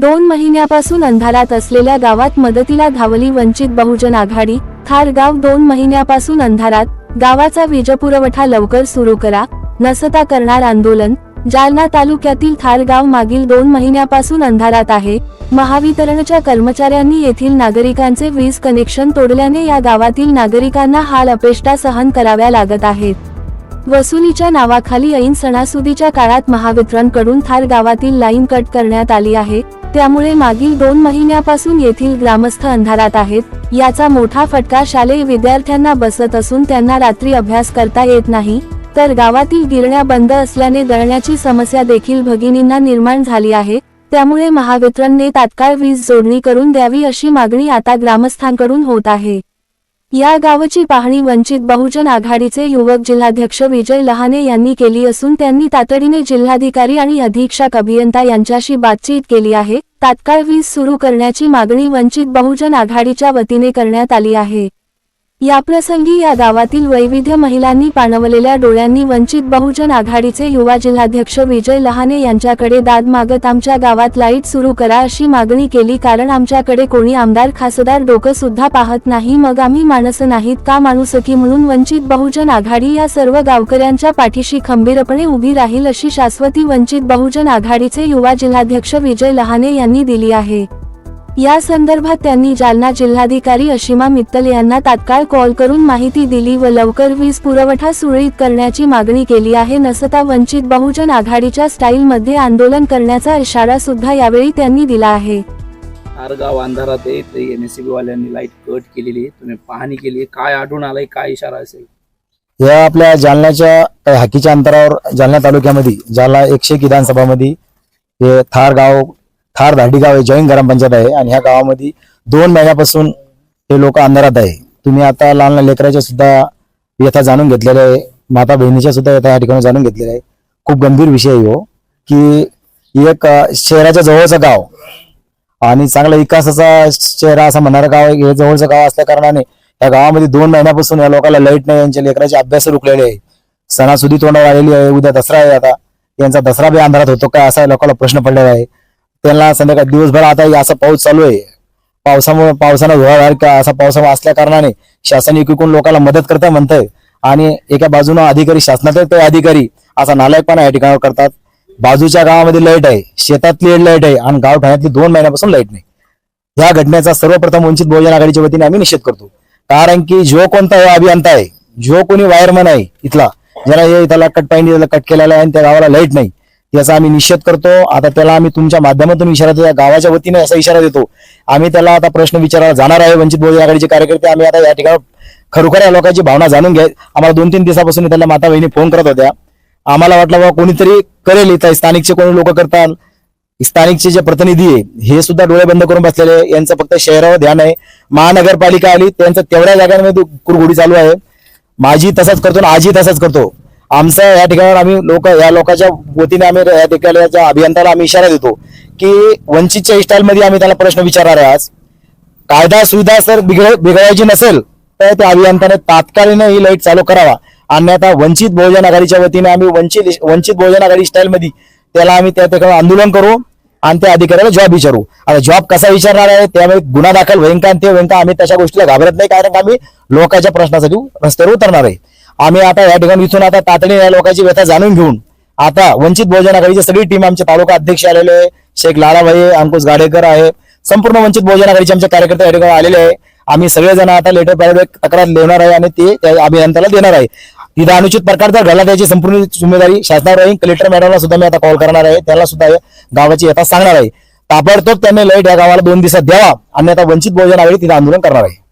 दोन महिन्यापासून अंधारात असलेल्या गावात मदतीला धावली वंचित बहुजन आघाडी थार गाव. दोन महिन्यापासून अंधारात गावाचा वीजपुरवठा लवकर सुरू करा नसता करणार आंदोलन. जालना तालुक्यातील थार गाव मागील दोन महिन्यापासून अंधारात आहे. महावितरणच्या कर्मचाऱ्यांनी येथील नागरिकांचे वीज कनेक्शन तोडल्याने या गावातील नागरिकांना हाल अपेष्टा सहन कराव्या लागत आहेत. वसुलीच्या नावाखाली ऐन सणासुदीच्या काळात महावितरणकडून थार गावातील लाईन कट करण्यात आली आहे. त्यामुळे मागील दोन महिन्यापासून येथील ग्रामस्थ अंधारात आहेत. याचा मोठा फटका शालेय विद्यार्थ्यांना बसत असून त्यांना रात्री अभ्यास करता येत नाही. तर गावातील गिरण्या बंद असल्याने दळण्याची समस्या देखील भगिनींना निर्माण झाली आहे. त्यामुळे महावितरणने तात्काळ वीज जोडणी करून द्यावी अशी मागणी आता ग्रामस्थांकडून होत आहे. या गावाची पाहणी वंचित बहुजन आघाडीचे युवक जिल्हाध्यक्ष विजय लहाने यांनी केली असून त्यांनी तातडीने जिल्हाधिकारी आणि अधीक्षक अभियंता यांच्याशी बातचीत केली आहे. तात्काळ वीज सुरू करण्याची मागणी वंचित बहुजन आघाडीच्या वतीने करण्यात आली आहे. याप्रसंगी या गावातील वैविध्य महिलांनी पाणवलेल्या डोळ्यांनी वंचित बहुजन आघाडीचे युवा जिल्हाध्यक्ष विजय लहाने यांच्याकडे दाद मागत आमच्या गावात लाइट सुरू करा अशी मागणी केली कारण आमच्याकडे कोणी आमदार खासदार डोकं सुद्धा पाहत नाही. मग आम्ही माणसं नाहीत का माणुसकी म्हणून वंचित बहुजन आघाडी या सर्व गावकऱ्यांच्या पाठीशी खंबीरपणे उभी राहील अशी शाश्वती वंचित बहुजन आघाडीचे युवा जिल्हाध्यक्ष विजय लहाने यांनी दिली आहे. या संदर्भात त्यांनी जालना जिल्हाधिकारी अशिमा मित्तल यांना तात्काळ कॉल करून माहिती दिली व लवकर वीज पुरवठा सुरळीत करण्याची मागणी केली आहे. नसता वंचित बहुजन आघाडीच्या स्टाईलमध्ये आंदोलन करण्याचा इशारा सुद्धा यावेळी त्यांनी दिला आहे. आरगाव अंधारात आहे ते एन एस वाल्यांनी लाइट कट केलेली आहे. तुम्ही पाहणी केली काय आढळून आलंय काय इशारा असेल? या आपल्या जालन्याच्या हाकीच्या अंतरावर जालना तालुक्यामध्ये जालना एकशे एक विधानसभामध्ये हे थार गाव थार धाडी गाव आहे जैन ग्रामपंचायत आहे आणि ह्या गावामध्ये दोन महिन्यापासून हे लोक अंधारात आहे. तुम्ही आता लहान लहान लेकराच्या सुद्धा व्यथा जाणून घेतलेल्या आहे. माता बहिणीच्या सुद्धा व्यथा या ठिकाणी जाणून घेतलेल्या आहे. खूप गंभीर विषय आहे हो की एक शहराच्या जवळचं गाव आणि चांगला विकासाचा चेहरा असा म्हणणारं गाव आहे. हे जवळचं गाव असल्या कारणाने या गावामध्ये दोन महिन्यापासून या लोकांना लाइट नाही यांच्या लेकराचे अभ्यास रुकलेले आहे. सणासुदी तोंडावर आलेली आहे. उद्या दसरा आहे आता. यांचा दसरा बी अंधारात होतो काय असा लोकांना प्रश्न पडलेला आहे. त्यांना संध्याकाळ दिवसभर आता असा पाऊस चालू आहे. पावसामुळे पावसानं धुवाधार असा पावसामुळे असल्या कारणाने शासन एकीकडून लोकांना मदत करता म्हणतंय. आणि एका बाजूनं अधिकारी शासनाचे ते अधिकारी असा नालायकपणा या ठिकाणावर करतात. बाजूच्या गावामध्ये लाइट आहे शेतातली लाइट आहे आणि गाव ठाण्यातली दोन महिन्यापासून लाइट नाही. या घटनेचा सर्वप्रथम वंचित बहुजन आघाडीच्या वतीने आम्ही निषेध करतो. कारण की जो कोणता हे अभियंता आहे जो कोणी वायरमन आहे इथला ज्याला हे त्याला कट पाहिजे कट केलेला आहे आणि त्या गावाला लाइट नाही याचा आम्ही निषेध करतो. आता त्याला आम्ही तुमच्या माध्यमातून इशारा देतो. गावाच्या वतीने असा इशारा देतो. आम्ही त्याला आता प्रश्न विचारायला जाणार आहे. वंचित बहुजन आघाडीचे कार्यकर्ते आम्ही आता या ठिकाणी खरोखर या लोकांची भावना जाणून घ्या. आम्हाला दोन तीन दिवसापासून त्याला माता बहिणी फोन करत होत्या. आम्हाला वाटलं बाबा कोणीतरी करेल इथं. स्थानिकचे कोणी लोक करतात? स्थानिकचे जे प्रतिनिधी आहे हे सुद्धा डोळे बंद करून बसलेले यांचं फक्त शहरावर ध्यान आहे. महानगरपालिका आली. त्यांचं तेवढ्या जागांमध्ये कुरघोडी चालू आहे. माझी तसंच करतो आणि आजी तसंच करतो. आमचं या ठिकाणावर आम्ही लोक या लोकांच्या वतीने आम्ही या ठिकाणच्या अभियंताला आम्ही इशारा देतो की वंचितच्या स्टाईलमध्ये आम्ही त्याला प्रश्न विचारणार आहे आज. कायदा सुविधा जर बिघड बिघडायची नसेल तर त्या अभियंताने तात्कालीन ही लाइट चालू करावा. अन्यथा वंचित बहुजन आघाडीच्या वतीने आम्ही वंचित वंचित बहुजन आघाडी स्टाईल मध्ये त्याला आम्ही त्या ठिकाणी आंदोलन करू आणि त्या अधिकाऱ्याला जॉब विचारू. आता जॉब कसा विचारणार आहे? त्यामुळे गुन्हा दाखल होईन का आणि ते होईन का आम्ही तशा गोष्टीला घाबरत नाही कारण आम्ही लोकांच्या प्रश्नासाठी रस्त्यावर उतरणार आहे. आम्ही आता या ठिकाणी इथून आता तातडीने या लोकांची व्यथा जाणून घेऊन आता वंचित बहुजन आघाडीची सगळी टीम आमचे तालुका अध्यक्ष आलेले आहे. शेख लालाभाई अंकुश गाडेकर आहे. संपूर्ण वंचित बहुजन आघाडीचे आमचे कार्यकर्ते या ठिकाणी आलेले आहे. आम्ही सगळेजण आता लेटर पॅड तक्रार लिहिणार आहे आणि ते त्या अभियंत्याला देणार आहे. तिथं अनुचित प्रकार जर घडला त्याची संपूर्ण जिम्मेदारी शासनावर राहील कलेक्टर मॅडमला सुद्धा मी आता कॉल करणार आहे. त्याला सुद्धा गावाची यथा सांगणार आहे. ताबडतोब त्यांनी लाइट या गावाला दोन दिवसात द्यावा. आणि आता वंचित बहुजन आघाडी तिथं आंदोलन करणार आहे.